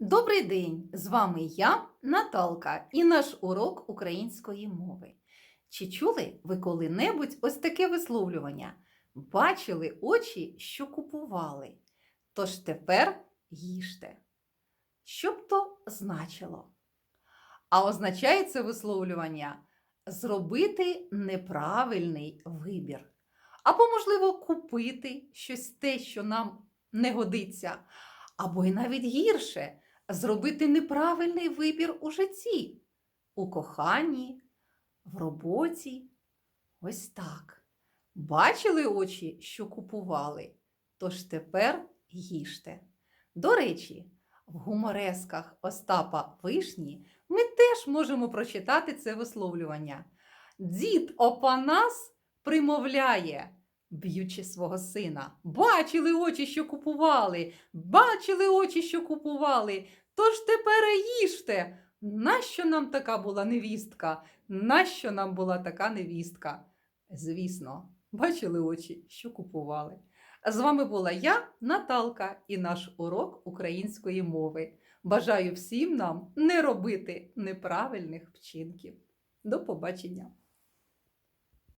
Добрий день! З вами я, Наталка, і наш урок української мови. Чи чули ви коли-небудь ось таке висловлювання? Бачили очі, що купували. Тож тепер їжте. Що б то значило? А означає це висловлювання зробити неправильний вибір. Або, можливо, купити щось те, що нам не годиться. Або й навіть гірше зробити неправильний вибір у житті, у коханні, в роботі. Ось так. Бачили очі, що купували, тож тепер їжте. До речі, в гуморесках Остапа Вишні ми теж можемо прочитати це висловлювання. Дід Опанас примовляє, б'ючи свого сина. Бачили очі, що купували, бачили очі, що купували. Тож тепер їжте. Нащо нам така була невістка? Нащо нам була така невістка? Звісно, бачили очі, що купували. З вами була я, Наталка, і наш урок української мови. Бажаю всім нам не робити неправильних вчинків. До побачення!